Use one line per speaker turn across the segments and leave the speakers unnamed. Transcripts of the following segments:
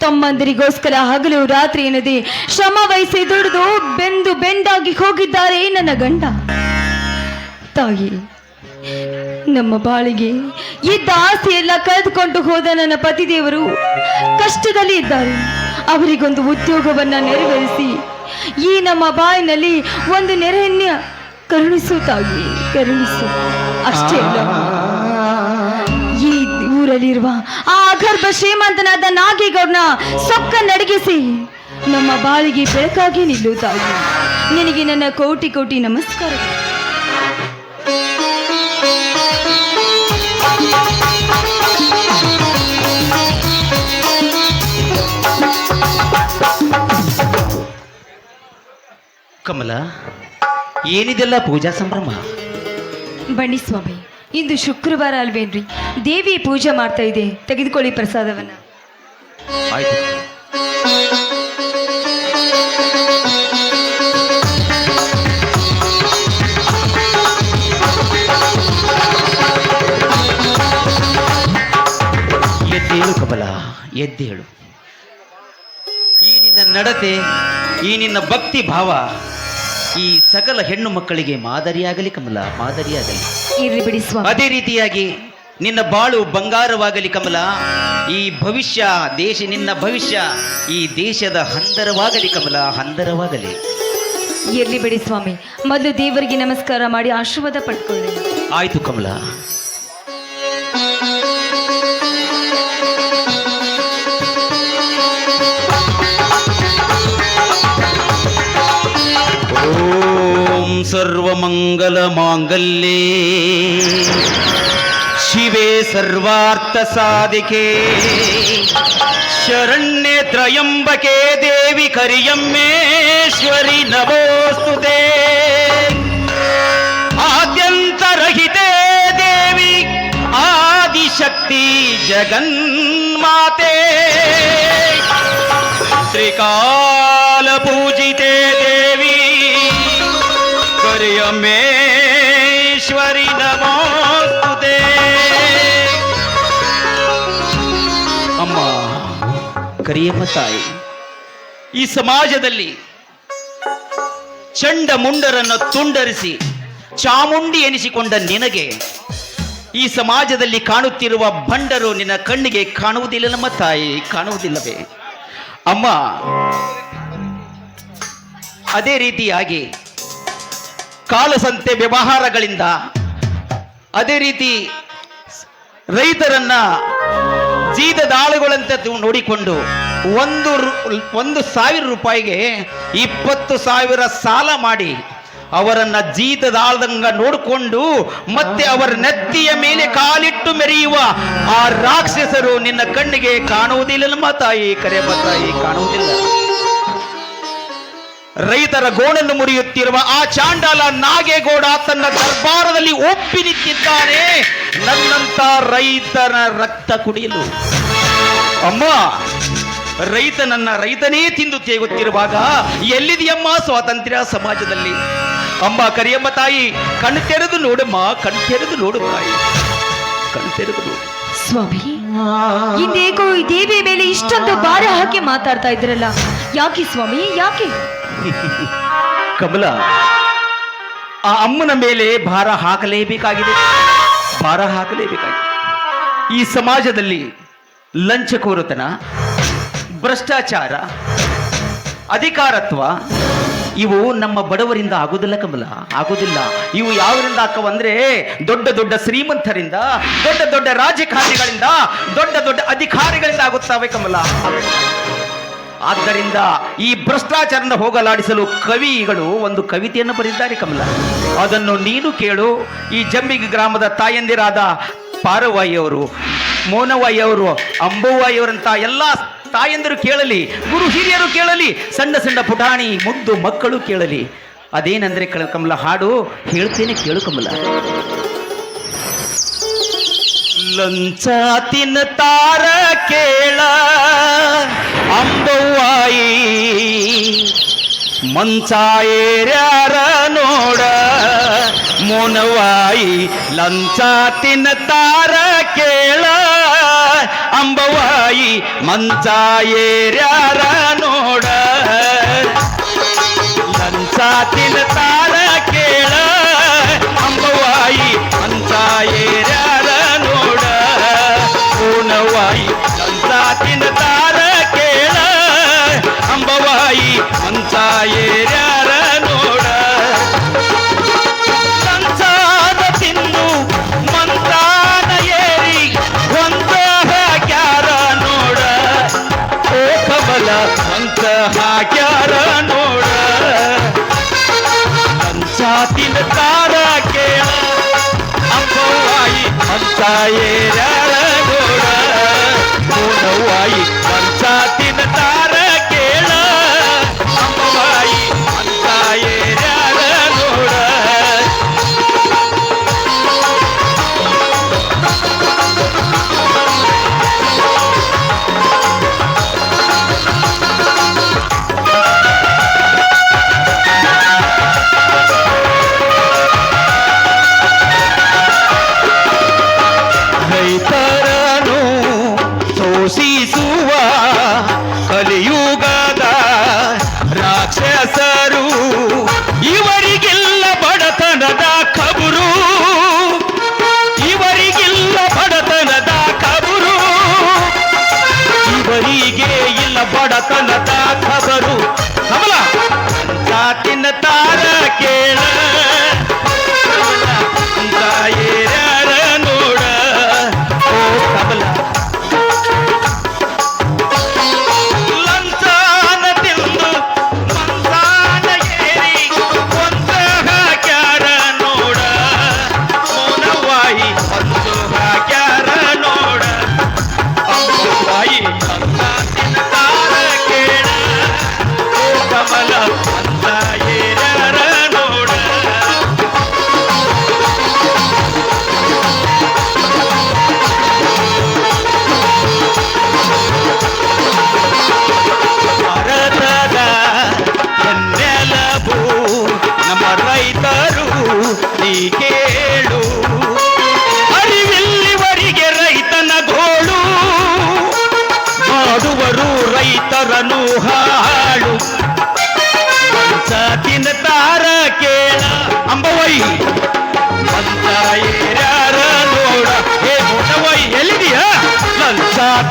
ತಮ್ಮಂದಿರಿಗೋಸ್ಕರ ಹಗಲು ರಾತ್ರಿ ಎನ್ನದೆ ಶ್ರಮ ವಹಿಸಿ ದುಡಿದು ಬೆಂದು ಬೆಂದಾಗಿ ಹೋಗಿದ್ದಾರೆ ನನ್ನ ಗಂಡ. ತಾಯಿ, ನಮ್ಮ ಬಾಳಿಗೆ ಇದ್ದ ಆಸೆ ಎಲ್ಲ ಕಳೆದುಕೊಂಡು ಹೋದ ನನ್ನ ಪತಿದೇವರು ಕಷ್ಟದಲ್ಲಿ ಇದ್ದಾರೆ. ಅವರಿಗೊಂದು ಉದ್ಯೋಗವನ್ನ ನೆರವೇರಿಸಿ ಈ ನಮ್ಮ ಬಾಯಿನಲ್ಲಿ ಒಂದು ನೆರೆಯನ್ನ ಕರುಣಿಸು ತಾಯಿ, ಕರುಣಿಸು. ಅಷ್ಟೇ ಅಲ್ಲ. ಈ ಊರಲ್ಲಿರುವ ಆ ಅಗರ್ಭ ಶ್ರೀಮಂತನಾದ ನಾಗೇಗೌಡನ ಸೊಕ್ಕ ನಡಗಿಸಿ ನಮ್ಮ ಬಾಳಿಗೆ ಬೆಳಕಾಗಿ ನಿಲ್ಲು ತಾಯಿ ನಿನಗೆ ನನ್ನ ಕೋಟಿ ಕೋಟಿ ನಮಸ್ಕಾರ
ಕಮಲ ಏನಿದೆಲ್ಲ ಪೂಜಾ ಸಂಭ್ರಮ?
ಬನ್ನಿ ಸ್ವಾಮಿ. ಇಂದು ಶುಕ್ರವಾರ ಅಲ್ವೇನ್ರಿ? ದೇವಿ ಪೂಜೆ ಮಾಡ್ತಾ ಇದೆ. ತೆಗೆದುಕೊಳ್ಳಿ ಪ್ರಸಾದವನ್ನ.
ಎದ್ದೇಳು ಕಮಲ ಎದ್ದೇಳು ಈ ನಿನ್ನ ನಡತೆ, ಈ ನಿನ್ನ ಭಕ್ತಿ ಭಾವ ಈ ಸಕಲ ಹೆಣ್ಣು ಮಕ್ಕಳಿಗೆ ಮಾದರಿಯಾಗಲಿ ಕಮಲ, ಮಾದರಿಯಾಗಲಿ.
ಇರ್ಲಿ ಬಿಡಿ ಸ್ವಾಮಿ.
ಅದೇ ರೀತಿಯಾಗಿ ನಿನ್ನ ಬಾಳು ಬಂಗಾರವಾಗಲಿ ಕಮಲ ಈ ಭವಿಷ್ಯ ದೇಶ ನಿನ್ನ ಭವಿಷ್ಯ ಈ ದೇಶದ ಹಂದರವಾಗಲಿ ಕಮಲ ಹಂದರವಾಗಲಿ.
ಇರ್ಲಿ ಬಿಡಿ ಸ್ವಾಮಿ. ಮೊದಲು ದೇವರಿಗೆ ನಮಸ್ಕಾರ ಮಾಡಿ ಆಶೀರ್ವಾದ ಪಡ್ಕೊಳ್ಳಿ.
ಆಯ್ತು ಕಮಲ. సర్వమంగళమాంగల్యే శివే సర్వార్థసాధికే శరణ్యే త్రయంబకే దేవి కరియమ్మేశ్వరి నమోస్తు ఆద్యంతరహితే దేవి ఆదిశక్తి జగన్మాతే త్రికాల పూజితే దేవి ದೇವಿ ನಮೋಸ್ತುತೆ. ಅಮ್ಮ ಕರಿಯಮ್ಮ ತಾಯಿ, ಈ ಸಮಾಜದಲ್ಲಿ ಚಂಡ ಮುಂಡರನ್ನು ತುಂಡರಿಸಿ ಚಾಮುಂಡಿ ಎನಿಸಿಕೊಂಡ ನಿನಗೆ ಈ ಸಮಾಜದಲ್ಲಿ ಕಾಣುತ್ತಿರುವ ಬಂಡರು ನಿನ್ನ ಕಣ್ಣಿಗೆ ಕಾಣುವುದಿಲ್ಲ ನಮ್ಮ ತಾಯಿ, ಕಾಣುವುದಿಲ್ಲವೇ. ಅಮ್ಮ, ಅದೇ ರೀತಿಯಾಗಿ ಕಾಲಸಂತೆ ವ್ಯವಹಾರಗಳಿಂದ ಅದೇ ರೀತಿ ರೈತರನ್ನ ಜೀತದಾಳುಗಳಂತೆ ನೋಡಿಕೊಂಡು ಒಂದು ಒಂದು ಸಾವಿರ ರೂಪಾಯಿಗೆ ಇಪ್ಪತ್ತು ಸಾವಿರ ಸಾಲ ಮಾಡಿ ಅವರನ್ನ ಜೀತದಾಳದಂಗ ನೋಡಿಕೊಂಡು ಮತ್ತೆ ಅವರ ನೆತ್ತಿಯ ಮೇಲೆ ಕಾಲಿಟ್ಟು ಮೆರೆಯುವ ಆ ರಾಕ್ಷಸರು ನಿನ್ನ ಕಣ್ಣಿಗೆ ಕಾಣುವುದಿಲ್ಲ, ನಮ್ಮ ತಾಯಿ ಕರೆಯಮ್ಮ ತಾಯಿ ಕಾಣುವುದಿಲ್ಲ. ರೈತರ ಗೋಣನ್ನು ಮುರಿಯುತ್ತಿರುವ ಆ ಚಾಂಡಾಲ ನಾಗೇಗೌಡ ತನ್ನ ದರ್ಬಾರದಲ್ಲಿ ಒಪ್ಪಿ ನಿಂತಿದ್ದಾನೆ. ನನ್ನಂತ ರೈತನ ರಕ್ತ ಕುಡಿಯಲು. ಅಮ್ಮ ರೈತನನ್ನ ರೈತನೇ ತಿಂದು ತೇಗುತ್ತಿರುವಾಗ ಎಲ್ಲಿದೆಯಮ್ಮ ಸ್ವಾತಂತ್ರ್ಯ ಸಮಾಜದಲ್ಲಿ? ಅಮ್ಮ ಕರಿಯಮ್ಮ ತಾಯಿ ಕಣ್ಣು ತೆರೆದು ನೋಡಮ್ಮ ಕಣ್ಣು ತೆರೆದು ನೋಡು ತಾಯಿ. ಕಣ್ಣು ತೆರೆದು ನೋಡು.
ಸ್ವಾಮಿ ಇದೇಗೋ ಈ ದೇವಿಯ ಮೇಲೆ ಇಷ್ಟೊಂದು ಭಾರ ಹಾಕಿ ಮಾತಾಡ್ತಾ ಇದ್ರಲ್ಲ. ಯಾಕೆ ಸ್ವಾಮಿ ಯಾಕೆ?
ಕಮಲ, ಆ ಅಮ್ಮನ ಮೇಲೆ ಭಾರ ಹಾಕಲೇಬೇಕಾಗಿದೆ. ಭಾರ ಹಾಕಲೇಬೇಕಾಗಿದೆ. ಈ ಸಮಾಜದಲ್ಲಿ ಲಂಚಕೋರತನ ಭ್ರಷ್ಟಾಚಾರ, ಅಧಿಕಾರತ್ವ, ಇವು ನಮ್ಮ ಬಡವರಿಂದ ಆಗುದಿಲ್ಲ ಕಮಲ, ಆಗುದಿಲ್ಲ. ಇವು ಯಾವರಿಂದ ಹಾಕವಂದ್ರೆ ದೊಡ್ಡ ದೊಡ್ಡ ಶ್ರೀಮಂತರಿಂದ, ದೊಡ್ಡ ದೊಡ್ಡ ರಾಜಕಾರಣಿಗಳಿಂದ, ದೊಡ್ಡ ದೊಡ್ಡ ಅಧಿಕಾರಿಗಳಿಂದ ಆಗುತ್ತವೆ ಕಮಲ. ಆದ್ದರಿಂದ ಈ ಭ್ರಷ್ಟಾಚಾರನ ಹೋಗಲಾಡಿಸಲು ಕವಿಗಳು ಒಂದು ಕವಿತೆಯನ್ನು ಬರೆದಿದ್ದಾರೆ ಕಮಲ. ಅದನ್ನು ನೀನು ಕೇಳು. ಈ ಜಂಬಿಗೆ ಗ್ರಾಮದ ತಾಯಂದಿರಾದ ಪಾರವಾಯಿಯವರು ಮೋನವಾಯಿಯವರು ಅಂಬುವಾಯಿಯವರಂತ ಎಲ್ಲ ತಾಯಂದಿರು ಕೇಳಲಿ, ಗುರು ಹಿರಿಯರು ಕೇಳಲಿ, ಸಣ್ಣ ಸಣ್ಣ ಪುಟಾಣಿ, ಮುದ್ದು ಮಕ್ಕಳು ಕೇಳಲಿ. ಅದೇನಂದ್ರೆ ಕಳ ಕಮಲ, ಹಾಡು ಹೇಳ್ತೇನೆ ಕೇಳು ಕಮಲ. ಲಂಚ ತಾರ ಕೇಳ. ಅಂಬವ್ವಾಯಿ ಮಂಚ ಏರ್ಯಾರ ನೋಡ ಮುನವಾಯಿ ಲಂಚ ತಿನ್ನುತ್ತಾರ ಕೇಳ ಅಂಬವಾಯಿ ಮಂಚ ಏರ್ಯಾರ ನೋಡ ಲಂಚ ತಿನ್ತಾರ ಅಂತ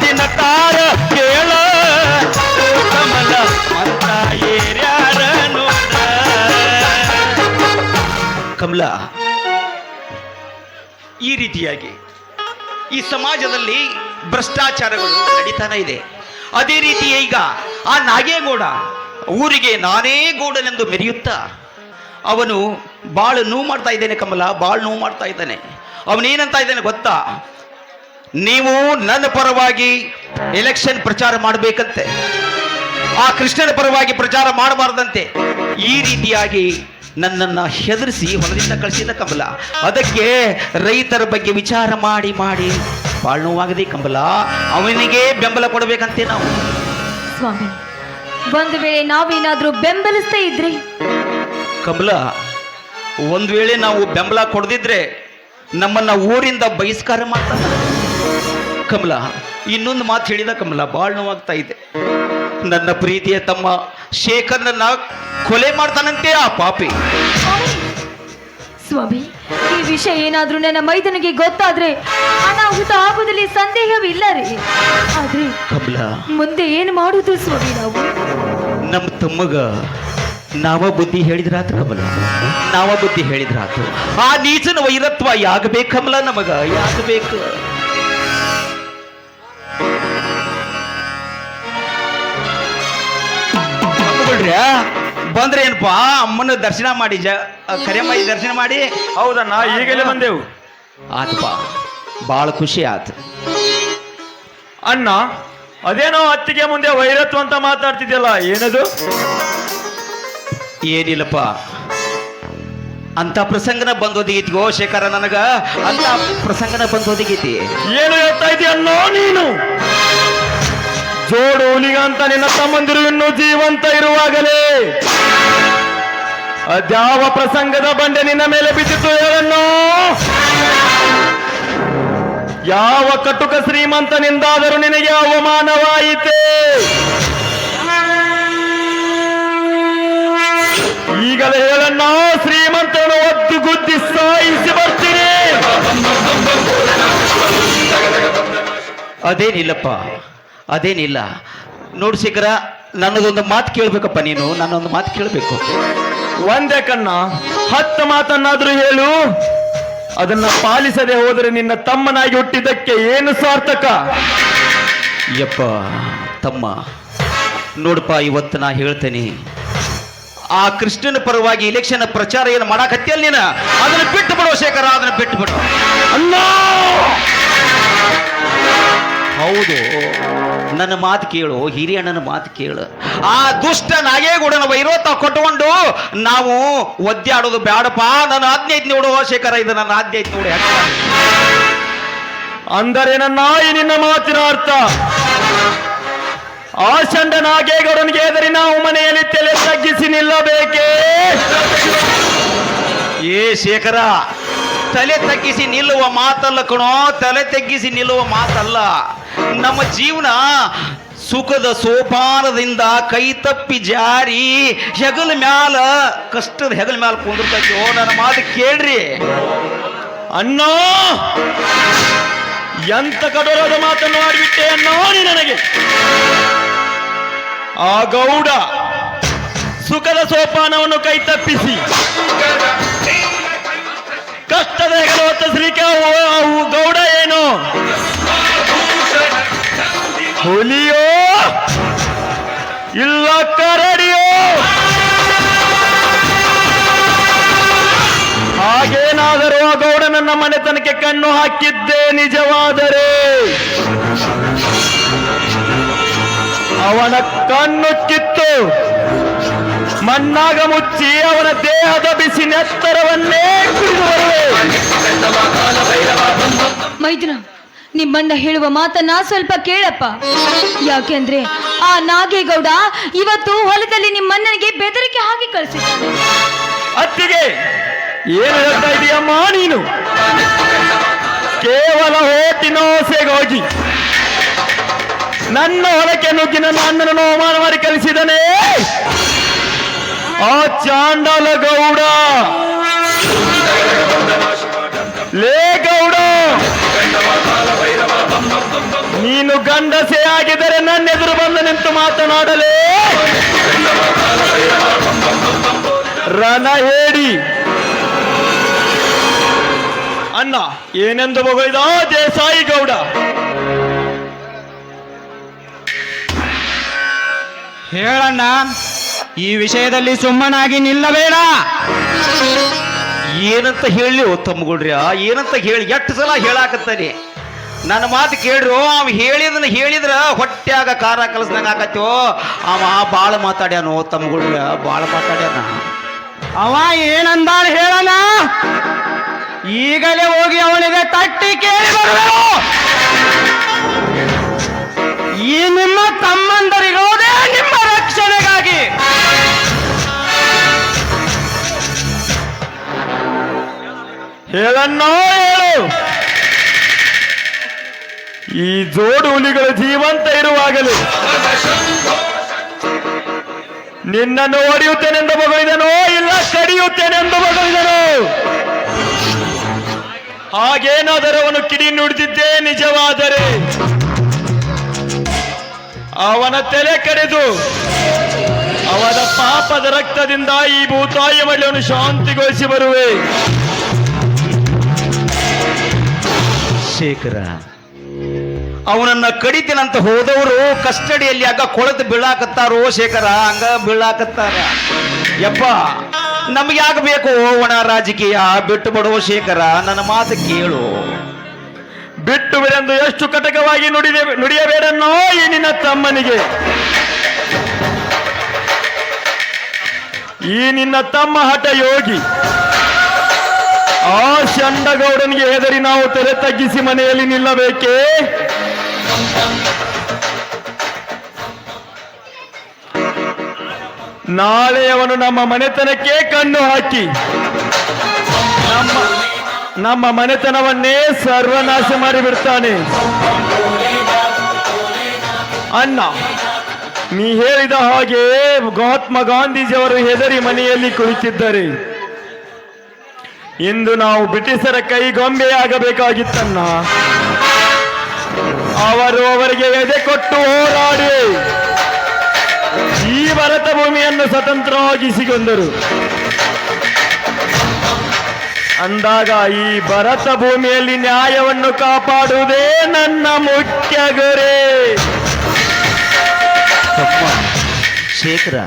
ತಿನ್ನ ತಾರ ಕೇಳ. ಕಮಲ ಮತ್ತ ಕಮಲ, ಈ ರೀತಿಯಾಗಿ ಈ ಸಮಾಜದಲ್ಲಿ ಭ್ರಷ್ಟಾಚಾರಗಳು ನಡೀತಾನೆ ಇದೆ. ಅದೇ ರೀತಿ ಈಗ ಆ ನಾಗೇಗೌಡ, ಊರಿಗೆ ನಾನೇ ಗೌಡನೆಂದು ಮೆರೆಯುತ್ತಾ, ಅವನು ಬಾಳು ನೋವು ಮಾಡ್ತಾ ಇದ್ದಾನೆ ಕಮಲ, ಬಾಳು ನೋವು ಮಾಡ್ತಾ ಇದ್ದಾನೆ. ಅವನೇನಂತ ಇದ್ದಾನೆ ಗೊತ್ತಾ? ನೀವು ನನ್ನ ಪರವಾಗಿ ಎಲೆಕ್ಷನ್ ಪ್ರಚಾರ ಮಾಡಬೇಕಂತೆ. ಆ ಕೃಷ್ಣನ ಪರವಾಗಿ ಪ್ರಚಾರ ಮಾಡಬಾರ್ದಂತೆ. ಈ ರೀತಿಯಾಗಿ ನನ್ನನ್ನು ಹೆದರಿಸಿ ಹೊಲದಿಂದ ಕಳಿಸಿದ ಕಂಬಲ. ಅದಕ್ಕೆ ರೈತರ ಬಗ್ಗೆ ವಿಚಾರ ಮಾಡಿ ಮಾಡಿ ಬಾಳ್ ನೋವಾಗದೆ ಕಮಲ ಅವನಿಗೆ ಬೆಂಬಲ ಕೊಡಬೇಕಂತೆ ನಾವು.
ಸ್ವಾಮಿ ಒಂದು ವೇಳೆ ನಾವೇನಾದರೂ ಬೆಂಬಲಿಸ್ತಾ ಇದ್ರಿ?
ಕಮಲ ಒಂದು ವೇಳೆ ನಾವು ಬೆಂಬಲ ಕೊಡದಿದ್ರೆ ನಮ್ಮನ್ನ ಊರಿಂದ ಬಹಿಷ್ಕಾರ ಮಾಡ್ತಾನ. ಕಮಲ ಇನ್ನೊಂದು ಮಾತು ಹೇಳಿದ ಕಮಲ ಬಾಳ್ ನೋವಾಗ್ತಾ ಇದೆ. ನನ್ನ ಪ್ರೀತಿಯ ತಮ್ಮ ಶೇಖರ್ನನ್ನ ಕೊಲೆ ಮಾಡ್ತಾನಂತೆ ಆ ಪಾಪಿ.
ಸ್ವಾಮಿ ಈ ವಿಷಯ ಏನಾದ್ರೂ ನನ್ನ ಮೈದನಿಗೆ ಗೊತ್ತಾದ್ರೆ ಅನಾಹುತ ಆಗುದಲ್ಲಿ ಸಂದೇಹವಿಲ್ಲ ರೀ. ಆದ್ರೆ
ಕಮಲ.
ಮುಂದೆ ಏನು ಮಾಡುದು ಸ್ವಾಮಿ ನಾವು?
ನಮ್ಮ ತಮ್ಮಗ ನಾವ ಬುದ್ಧಿ ಹೇಳಿದ್ರಾತು ಕಮಲ. ನಾವ ಬುದ್ಧಿ ಹೇಳಿದ್ರಾತು ಆ ನೀಚನ ವೈರತ್ವ ಯಾಗಬೇಕು ಕಮಲ ನಮಗ? ಯಾಗಬೇಕು ಬಿಡ್ರಿ ಬಂದ್ರೆ ಏನಪ್ಪಾ ಅಮ್ಮನ ದರ್ಶನ ಮಾಡಿ ಜ ದರ್ಶನ ಮಾಡಿ?
ಹೌದಣ್ಣ ಈಗಲೇ ಬಂದೆವು.
ಆತಪ್ಪ ಭಾಳ ಖುಷಿ ಆತು.
ಅಣ್ಣ ಅದೇನೋ ಅತ್ತಿಗೆ ಮುಂದೆ ವೈರತ್ವ ಅಂತ ಮಾತಾಡ್ತಿದ್ಯಲ್ಲ ಏನದು?
ಏನಿಲ್ಲಪ್ಪ. ಅಂತ ಪ್ರಸಂಗನ ಬಂದೋದಿಗೈತಿ ಗೋ ಶೇಖರ ನನಗ? ಅಂತ ಪ್ರಸಂಗನ ಬಂದೋದಿಗೈತಿ
ಏನು ಹೇಳ್ತಾ ಅಣ್ಣ ನೀನು? ಜೋಡು ಹುಲಿಗಂತ ನಿನ್ನ ತಮ್ಮಂದಿರು ಇನ್ನು ಜೀವಂತ ಇರುವಾಗಲೇ. ಅದ್ಯಾವ ಪ್ರಸಂಗದ ಬಂಡೆ ನಿನ್ನ ಮೇಲೆ ಬಿದ್ದಿತ್ತು ಹೇಳನ್ನು ಯಾವ ಕಟುಕ ಶ್ರೀಮಂತನಿಂದಾದರೂ ನಿನಗೆ ಅವಮಾನವಾಯಿತೆ. ಈಗಲೇ ಹೇಳಣ್ಣ ಶ್ರೀಮಂತನು ಒದ್ದು ಗುದ್ದಿ ಸಾಯಿಸಿ ಬರ್ತೀನಿ.
ಅದೇನಿಲ್ಲಪ್ಪ. ಅದೇನಿಲ್ಲ. ನೋಡಿ ಸಿಕ್ಕರ ನನ್ನದೊಂದು ಮಾತು ಕೇಳಬೇಕಪ್ಪ ನೀನು ನನ್ನೊಂದು ಮಾತು ಕೇಳಬೇಕು.
ಒಂದೇ ಕಣ್ಣ ಹತ್ತು ಮಾತನ್ನಾದ್ರೂ ಹೇಳು. ಅದನ್ನ ಪಾಲಿಸದೆ ಹೋದರೆ ನಿನ್ನ ತಮ್ಮನಾಗಿ ಹುಟ್ಟಿದ್ದಕ್ಕೆ ಏನು ಸಾರ್ಥಕ?
ಯಪ್ಪ ತಮ್ಮ ನೋಡಪ್ಪ ಇವತ್ತು ನಾ ಹೇಳ್ತೇನೆ. ಆ ಕೃಷ್ಣನ ಪರವಾಗಿ ಇಲೆಕ್ಷನ್ ಪ್ರಚಾರ ಏನು ಮಾಡಾಕತ್ತಿಯಲ್ಲ ನೀನು? ಅದನ್ನ ಬಿಟ್ಟು ಬಿಡೋ ಶೇಖರ ಅದನ್ನ ಬಿಟ್ಟು ಬಿಡು.
ಅಣ್ಣ!
ಹೌದು. ನನ್ನ ಮಾತು ಕೇಳು ಹಿರಿಯಣ್ಣನ ಮಾತು ಕೇಳು. ಆ ದುಷ್ಟ ನಾಗೇಗೌಡನ ವೈರೋತ ಕೊಟ್ಟುಕೊಂಡು ನಾವು ಒದ್ದಾಡೋದು ಬೇಡಪ್ಪ ನನ್ನ ಆಜ್ಞೆ ಐತಿ ನೋಡು ಶೇಖರ ಇದು ನನ್ನ ಆಜ್ಞೆ ಐತಿ ನೋಡಿ
ಅಂದರೆ ನನ್ನ ನಿನ್ನ ಮಾತಿನ ಅರ್ಥ. ಆ ಚಂಡ ನಾಗೇಗೌಡನಿಗೆ ಎದರಿ ನಾವು ಮನೆಯಲ್ಲಿ ತಲೆ ತಗ್ಗಿಸಿ ನಿಲ್ಲಬೇಕೇ?
ಏ ಶೇಖರ ತಲೆ ತಗ್ಗಿಸಿ ನಿಲ್ಲುವ ಮಾತಲ್ಲ ಕಣೋ ತಲೆ ತಗ್ಗಿಸಿ ನಿಲ್ಲುವ ಮಾತಲ್ಲ. ನಮ್ಮ ಜೀವನ ಸುಖದ ಸೋಪಾನದಿಂದ ಕೈ ತಪ್ಪಿ ಜಾರಿ ಹೆಗಲ ಮ್ಯಾಲ, ಕಷ್ಟದ ಹೆಗಲ ಮ್ಯಾಲ ಓ, ನನ್ನ ಮಾತು ಕೇಳ್ರಿ.
ಅಣ್ಣ, ಎಂತ ಕಠೋರದ ಮಾತನ್ನು ಆಡಿಬಿಟ್ಟೆ ಅನ್ನೋ ನೀ ನನಗೆ. ಆ ಗೌಡ ಸುಖದ ಸೋಪಾನವನ್ನು ಕೈ ತಪ್ಪಿಸಿ. ಕಷ್ಟದ ಹೆಗಲು ಅವು- ಅವು ಗೌಡ ಏನು? ಹುಲಿಯೋ ಇಲ್ಲ ಕರಡಿಯೋ? ಹಾಗೇನಾದರೂ ಆ ಗೌಡ ನನ್ನ ಮನೆತನಕ್ಕೆ ಕಣ್ಣು ಹಾಕಿದ್ದೆ ನಿಜವಾದರೆ ಅವನ ಕಣ್ಣು ಕಿತ್ತು, ಮಣ್ಣಾಗ ಮುಚ್ಚಿ ಅವನ ದೇಹದ ಬಿಸಿ ನೆತ್ತರವನ್ನೇ ಕುಡಿದು ಬರುವೆ.
ಮೈದುನ ನಿಮ್ಮಣ್ಣ ಹೇಳುವ ಮಾತನ್ನ ಸ್ವಲ್ಪ ಕೇಳಪ್ಪ. ಯಾಕೆಂದ್ರೆ ಆ ನಾಗೇಗೌಡ ಇವತ್ತು ಹೊಲದಲ್ಲಿ ನಿಮ್ಮಣ್ಣನಿಗೆ ಬೆದರಿಕೆ ಹಾಕಿ ಕಳಿಸಿದ್ದಾನೆ.
ಅತ್ತಿಗೆ, ಏನು ಹೇಳ್ತಾ ನೀನು? ಕೇವಲ ಓಸೆಗೋಗಿ ನನ್ನ ಹೊಲಕ್ಕೆ ನುಗ್ಗಿ ನನ್ನ ಅಣ್ಣನನ್ನು ಅವಮಾನ ಮಾಡಿ ಕಳಿಸಿದನೇ ಆ ಚಾಂಡಲ ಗೌಡ ಲೇ ಗೌಡ ಗಂಡಸೆ ಆಗಿದ್ದರೆ ನನ್ನ ಎದುರು ಬಂದು ನಿಂತು ಮಾತನಾಡಲೇ. ರಣ ಹೇಳಿ. ಅಣ್ಣ ಏನೆಂದು ಬಗೆದ? ದೇಸಾಯಿ ಗೌಡ.
ಹೇಳಣ್ಣ ಈ ವಿಷಯದಲ್ಲಿ ಸುಮ್ಮನಾಗಿ ನಿಲ್ಲಬೇಡ.
ಏನಂತ ಹೇಳಿ ತಮ್ಮಗುಡ್ರಿ ಏನಂತ ಹೇಳಿ ಎಷ್ಟು ಸಲ ಹೇಳಾಕತ್ತಾನೆ? ನನ್ನ ಮಾತು ಕೇಳ್ರು ಅವ್ ಹೇಳಿದನ ಹೇಳಿದ್ರ ಹೊಟ್ಯಾಗ ಕಾರ ಕಲಸ್ದಂಗೆ ಆಕತ್ಯೋ ಅವ ಬಾಳ ಮಾತಾಡ್ಯಾನೋ ತಮ್ಮಗುಡ್ರಿ ಬಾಳ ಮಾತಾಡ್ಯಾನ.
ಅವ ಏನಂದಾಳ ಹೇಳಣ ಈಗಲೇ ಹೋಗಿ ಅವನಿಗೆ ತಟ್ಟಿ ಕೇಳಿ ಬರಬೇಕು. ಈ ನಿಮ್ಮ ತಮ್ಮಂದರಿರೋದೇ ನಿಮ್ಮ ರಕ್ಷಣೆಗಾಗಿ.
ಹೇಳಣ್ಣ ಹೇಳು. ಈ ಜೋಡು ಹುಲಿಗಳು ಜೀವಂತ ಇರುವಾಗಲೇ ನಿನ್ನನ್ನು ಹೊಡೆಯುತ್ತೇನೆಂದು ಬಗಳಿದನೋ ಇಲ್ಲ ಕಡಿಯುತ್ತೇನೆಂದು ಬಗಳಿದನೋ ಹಾಗೇನಾದರೂ ಅವನು ಕಿಡಿ ನುಡಿದಿದ್ದೇ ನಿಜವಾದರೆ ಅವನ ತಲೆ ಕಡೆದು ಅವನ ಪಾಪದ ರಕ್ತದಿಂದ ಈ ಭೂತಾಯಿ ಮಳೆಯನ್ನು ಶಾಂತಿಗೊಳಿಸಿ ಬರುವೆ.
ಶೇಖರ ಅವನನ್ನ ಕಡಿತೀನಂತ ಹೋದವರು ಕಸ್ಟಡಿಯಲ್ಲಿ ಆಗ ಕೊಳತು ಬೀಳಾಕತ್ತಾರೋ ಶೇಖರ? ಹಂಗ ಬೀಳಾಕತ್ತಾರ. ಯಪ್ಪ, ನಮ್ಗೆ ಬೇಕು ಒಣ ರಾಜಕೀಯ? ಬಿಟ್ಟು ಬಿಡುವ ಶೇಖರ, ನನ್ನ ಮಾತು ಕೇಳು.
ಬಿಟ್ಟು ಬಿಡೆಂದು ಎಷ್ಟು ಕಟಕವಾಗಿ ನುಡಿದೆ ನುಡಿಯಬೇಡನ್ನೋ ಈ ನಿನ್ನ ತಮ್ಮನಿಗೆ. ಈ ನಿನ್ನ ತಮ್ಮ ಹಠ ಯೋಗಿ. ಆ ಚಂಡಗೌಡನಿಗೆ ಹೆದರಿ ನಾವು ತೆರೆ ತಗ್ಗಿಸಿ ಮನೆಯಲ್ಲಿ ನಿಲ್ಲಬೇಕೇ? ನಾಳೆ ಅವನು ನಮ್ಮ ಮನೆತನಕ್ಕೆ ಕಣ್ಣು ಹಾಕಿ. ನಮ್ಮ ನಮ್ಮ ಮನೆತನವನ್ನೇ ಸರ್ವನಾಶ ಮಾಡಿಬಿಡ್ತಾನೆ. ಅಣ್ಣ, ನೀ ಹೇಳಿದ ಹಾಗೆ ಮಹಾತ್ಮ ಗಾಂಧೀಜಿಯವರು ಹೆದರಿ ಮನೆಯಲ್ಲಿ ಕುಳಿತಿದ್ದಾರೆ. ಇಂದು ನಾವು ಬ್ರಿಟಿಷರ ಕೈಗೊಂಬೆಯಾಗಬೇಕಾಗಿತ್ತನ್ನ ಅವರು ಅವರಿಗೆ ಎದೆ ಕೊಟ್ಟು ಹೋರಾಡಿ ಭೂಮಿಯನ್ನು ಸ್ವತಂತ್ರವಾಗಿಸಿಕೊಂಡರು ಅಂದಾಗ ಈ ಭರತ ಭೂಮಿಯಲ್ಲಿ ನ್ಯಾಯವನ್ನು ಕಾಪಾಡುವುದೇ ನನ್ನ ಮುಖ್ಯ ಗುರಿ.
ಶೇಖರ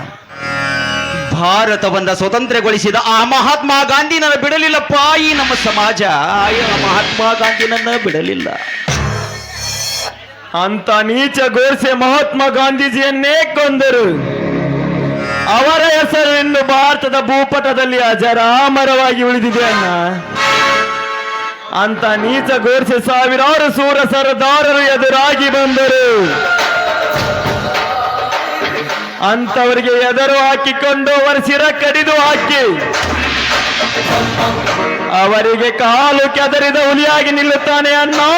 ಭಾರತವನ್ನ ಸ್ವತಂತ್ರಗೊಳಿಸಿದ ಆ ಮಹಾತ್ಮ ಗಾಂಧಿನನ್ನ ಬಿಡಲಿಲ್ಲಪ್ಪ ಈ ನಮ್ಮ ಸಮಾಜ. ಮಹಾತ್ಮ ಗಾಂಧಿನನ್ನ ಬಿಡಲಿಲ್ಲ.
ಅಂತ ನೀಚ ಗೋರ್ಸೆ ಮಹಾತ್ಮ ಗಾಂಧೀಜಿಯನ್ನೇ ಕೊಂದರು. ಅವರ ಹೆಸರು ಇನ್ನು ಭಾರತದ ಭೂಪಟದಲ್ಲಿ ಅಜರಾಮರವಾಗಿ ಉಳಿದಿದೆ ಅಣ್ಣ. ಅಂತ ನೀಚ ಗೋರ್ಸೆ ಸಾವಿರಾರು ಸೂರ ಸರದಾರರು ಎದುರಾಗಿ ಬಂದರು. ಅಂತವರಿಗೆ ಎದರು ಹಾಕಿಕೊಂಡು ಅವರ ಶಿರ ಕಡಿದು ಹಾಕಿ. ಅವರಿಗೆ ಕಾಲು ಕೆದರಿದ ಹುಲಿಯಾಗಿ ನಿಲ್ಲುತ್ತಾನೆ ಅನ್ನೋ